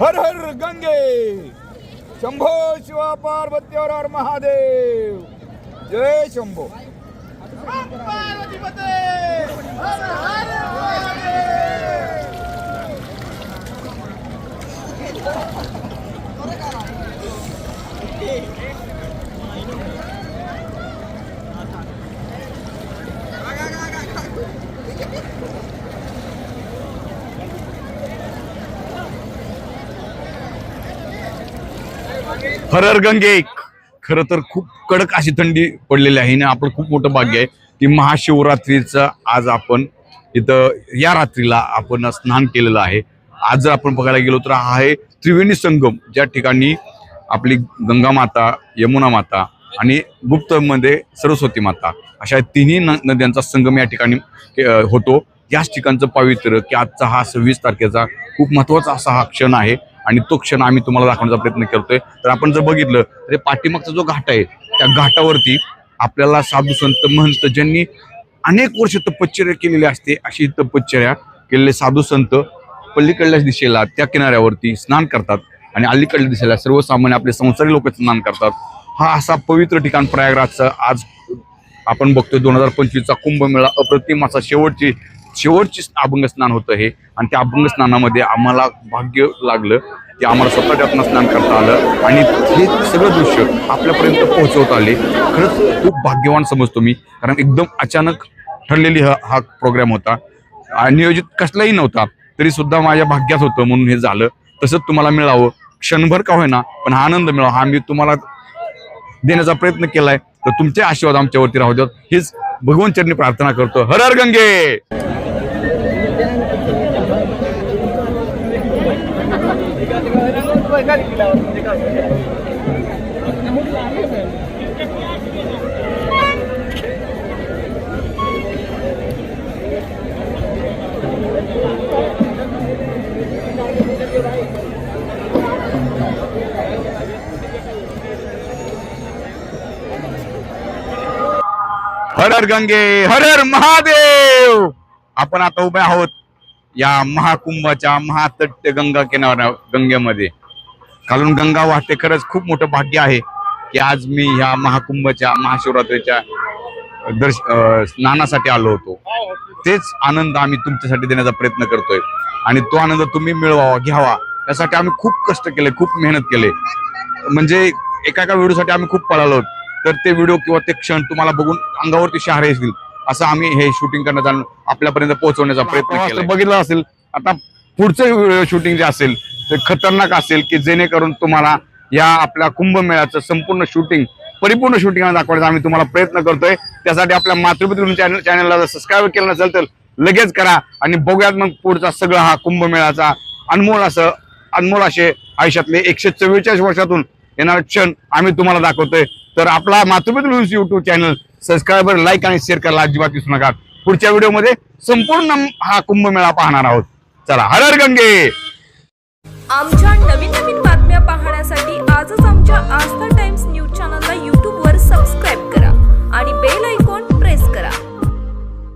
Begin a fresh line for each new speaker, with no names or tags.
हर हर गंगे। शंभो शिवा पार्वती और महादेव। जय शंभो।
हर खरं गंगे खर तर खूप कडक अशी थंडी पडलेली आहे. आणि आपलं खूप मोठं भाग्य आहे की महाशिवरात्रीचं आज आपण इथं या रात्रीला आपण स्नान केलेलं आहे. आज जर आपण बघायला गेलो तर हा आहे त्रिवेणी संगम. ज्या ठिकाणी आपली गंगा माता यमुना माता आणि गुप्तमध्ये सरस्वती माता अशा तिन्ही न- नद्यांचा संगम या ठिकाणी होतो. याच ठिकाणचं पावित्र्य की आजचा हा सव्वीस तारखेचा खूप महत्त्वाचा असा हा क्षण आहे. आणि तो क्षण आम्ही तुम्हाला दाखवण्याचा प्रयत्न करतोय. तर आपण जर बघितलं तर पाठीमागचा जो घाट आहे त्या घाटावरती आपल्याला साधू संत महंत ज्यांनी अनेक वर्ष तपश्चर्या केलेली असते अशी तपश्चर्या केलेले साधू संत पल्लीकडल्या दिशेला त्या किनाऱ्यावरती स्नान करतात आणि अलीकडल्या दिशेला सर्वसामान्य आपले संसारी लोक स्नान करतात. हा असा पवित्र ठिकाण प्रयागराजचा आज आपण बघतोय दोन हजार पंचवीसचा कुंभमेळा अप्रतिम असा शेवटची शेवटची अभंग स्नान होतं हे. आणि त्या अभंग स्नानामध्ये आम्हाला भाग्य लागलं की आम्हाला स्वतःच्या स्नान करता आलं. आणि हे सगळं दृश्य आपल्यापर्यंत पोहोचवत आले. खरंच खूप भाग्यवान समजतो मी. कारण एकदम अचानक ठरलेली हा हा प्रोग्राम होता. नियोजित कसलाही नव्हता. तरी सुद्धा माझ्या भाग्यात होतं म्हणून हे झालं. तसंच तुम्हाला मिळावं. क्षणभर का होईना पण हा आनंद मिळावा. हा मी तुम्हाला देण्याचा प्रयत्न केलाय. तर तुमचे आशीर्वाद आमच्यावरती राहू देत हीच भगवान चरणी प्रार्थना करतो. हर हर गंगे! हर हर गंगे हर हर महादेव! आपण आता उभे आहोत या महाकुंभाच्या महातट्य गंगा किनाऱ्या गंगेमध्ये. खालून गंगा वाहते खरंच खूप मोठं भाग्य आहे की आज मी ह्या महाकुंभच्या महाशिवरात्रीच्या दर्श स्नानासाठी आलो होतो. तेच आनंद आम्ही तुमच्यासाठी देण्याचा प्रयत्न करतोय. आणि तो आनंद तुम्ही मिळवावा घ्यावा यासाठी आम्ही खूप कष्ट केले खूप मेहनत केले. म्हणजे एका एका व्हिडिओसाठी आम्ही खूप पळालो. तर ते व्हिडिओ किंवा ते क्षण तुम्हाला बघून अंगावरती शहारे येतील. असं आम्ही हे शूटिंग करण्याचा आपल्यापर्यंत पोहोचवण्याचा प्रयत्न केला बघितलं असेल आता पुढचं शूटिंग जे असेल ते खतरनाक असेल की जेणेकरून तुम्हाला या आपल्या कुंभमेळ्याचं संपूर्ण शूटिंग परिपूर्ण शूटिंग दाखवण्याचा आम्ही तुम्हाला प्रयत्न करतोय. त्यासाठी आपल्या मातृपितृ चॅनल चॅनलला जर सबस्क्राईब केलं नसेल तर लगेच करा आणि बघूयात मग पुढचा सगळा हा कुंभमेळ्याचा अनमोल असं अनमोल असे आयुष्यातले एकशे चव्वेचाळीस वर्षातून येणारा क्षण आम्ही तुम्हाला दाखवतोय. तर आपला मातृपितृ युट्यूब चॅनल सबस्क्राईबर लाईक आणि शेअर करायला अजिबात विसरू नका. पुढच्या व्हिडिओमध्ये संपूर्ण हा कुंभमेळा पाहणार आहोत. चला हर हर गंगे!
आमच्या नवीन नवीन